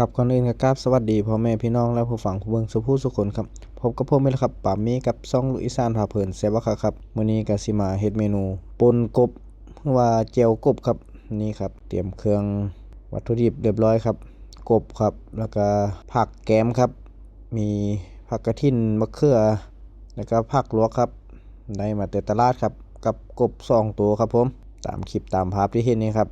ครับก่อนอื่นก็กราบสวัสดีพ่อแม่พี่น้องและผู้ฟังผู้เบิ่งสุผู้สุคนครับพบกับผมอีกแล้วครับป่ามีกับซ่องลุยอีสานพาเพลินแซ่บคักครับมื้อนี้ก็สิมาเฮ็ดเมนูปนกบหรือว่าแจ่วกบครับนี่ครับ เตรียมเครื่องวัตถุดิบเรียบร้อยครับ กบครับแล้วก็ผักแกมครับ มีผักกระถินมะเขือ แล้วก็ผักลวกครับได้มาแต่ตลาดครับกับกบสองตัวครับผมตามคลิปตามภาพที่เห็นนี่ครับ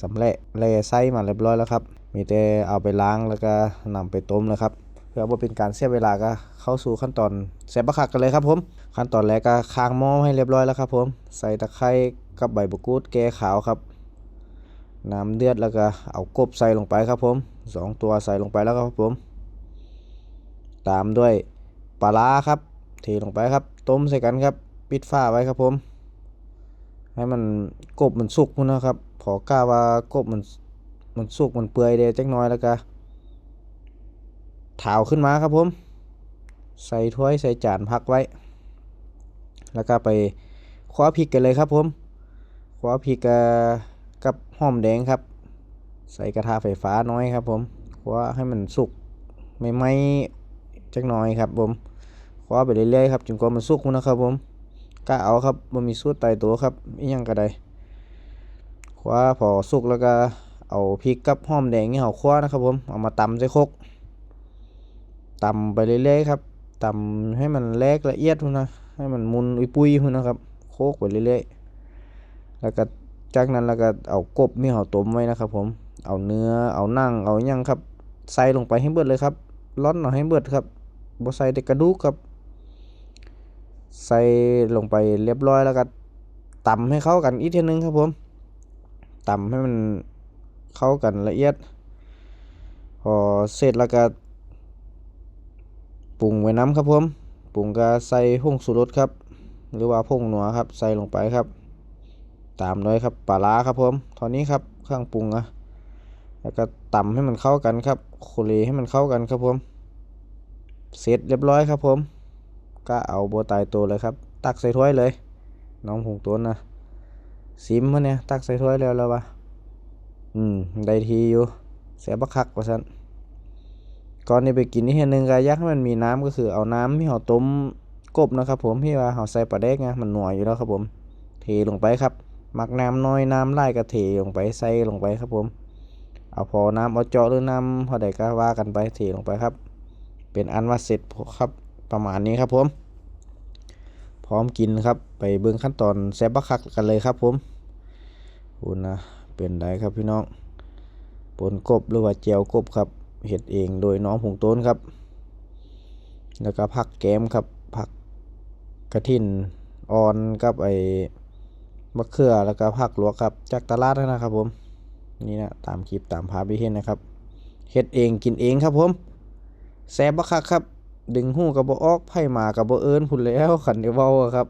สำเร็จแล่ไส้มาเรียบร้อยแล้วครับ มีแต่เอาไปล้างแล้วก็นำไปต้มแล้วครับ เพื่อว่าเป็นการเสียเวลาก็เข้าสู่ขั้นตอนแซ่บบักคักกันเลยครับผมขั้นตอนแรกก็ค้างหม้อให้เรียบร้อยแล้วครับผมใส่ตะไคร้กับใบมะกรูดแก้ขาวครับน้ำเดือดแล้วก็เอากบใส่ลงไปครับผมสองตัวใส่ลงไปแล้วครับผม ตามด้วยปลาร้าครับเทลงไปครับ ต้มใส่กันครับ ปิดฝาไว้ครับผม ให้มันกบมันสุกพุ่นนะครับ พอกล้าว่ากบมัน มันสุกมันเปื่อยเดจักน้อยแล้วก็ถาวขึ้นมาครับผม ใส่ถ้วยใส่จานพักไว้ แล้วก็ไปคว้าพริกกันเลยครับผมคว้าพริกกับหอมแดงครับ ใส่กระทะไฟฟ้าน้อยครับผมคว้าให้มันสุกไม่ไหม้จักน้อยครับผมคว้าไปเรื่อยๆครับจนกว่ามันสุกนะครับผมกะเอาครับบ่มีสูตรตตัวครับอีหยังก็ได้คว้าพอสุกแล้วก็ เอาพริกกับหอมแดงนี่เฮาคั่วนะครับผมเอามาตำใส่คกตำไปเรื่อยๆครับตำให้มันแหลกละเอียดพุ่นนะให้มันมุนอุยปุยพุ่นนะครับ โคกไปเรื่อยๆแล้วก็จากนั้นแล้วก็เอากบนี่เฮาต้มไว้นะครับ ผมเอาเนื้อเอานั่งเอาหยังครับ ใส่ลงไปให้เบิดเลยครับร่อนเอาให้เบิดครับบ่ใส่แต่กระดูกครับ ใส่ลงไปเรียบร้อยแล้วก็ตำให้เข้ากันอีกทีนึงครับผมตำให้มัน เข้ากันละเอียด พอเสร็จแล้วก็ปรุงไว้น้ำครับผมปรุงก็ใส่ผงสูรสครับ หรือว่าผงหนัวครับ ใส่ลงไปครับ ตามด้วยครับปลาร้าครับผมเท่านี้ครับเครื่องปรุงนะแล้วก็ตำให้มันเข้ากันครับโคเลให้มันเข้ากันครับผมเสร็จเรียบร้อยครับผม ก็เอาโบตายตัวเลยครับ ตักใส่ถ้วยเลย น้องผงตัวนะซิมมาเนี่ยตักใส่ถ้วยแล้วแล้ววะ อืม ได้ทีอยู่เสียบักคักว่าสันก่อนนี้ไปกินนี่เห็นหนึ่งก็อยากให้มันมีน้ำก็คือเอาน้ำที่เราต้มกบนะครับผมที่ว่าเราใส่ปลาแดกไงมันหน่วยอยู่แล้วครับผม เทลงไปครับ มักน้ำน้อยน้ำไล่ก็เทลงไปใส่ลงไปครับผม เอาพอน้ำเอาเจาะหรือน้ำพอใดก็ว่ากันไปเทลงไปครับ เป็นอันว่าเสร็จครับประมาณนี้ครับผม พร้อมกินครับไปเบิ่งขั้นตอนแซบบักคักกันเลยครับผมคุณนะ เป็นไดครับพี่น้องปนกบหรือว่าเจียวกบครับเห็ดเองโดยน้องผงต้นครับ แล้วก็ผักแก้มครับผักกระถินออนกับไอ้มะเขือแล้วก็ผักลวกครับ จากตลาดนะครับผมนี่นะตามคลิปตามภาพที่เห็นนะครับเห็ดเองกินเองครับผมแซบบักคักครับ ดึงหูกับบ่ออกไผ่มากับบ่เอิญพุ่นแล้วขันได้เว้าครับ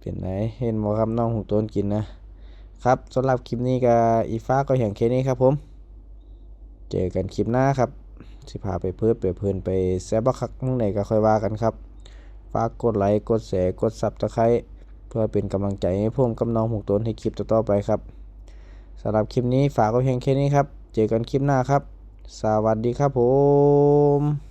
เป็นไหนเห็นบ่ครับน้องหูต้นกินนะ ครับสำหรับคลิปนี้ก็อีฟ้าก็อย่างแค่นี้ครับผม เจอกันคลิปหน้าครับ สิพาไปเพิ่มไปรย์เพลินไปแซบบักคักมื้อไหนก็ค่อยว่ากันครับ ฝากกดไลค์กดแชร์กดซับตะไคร้เพื่อเป็นกำลังใจให้ผมกับน้องหูต้นให้คลิปต่อๆไปครับสำหรับคลิปนี้ฝากก็เพียงแค่นี้ครับ เจอกันคลิปหน้าครับ สวัสดีครับผม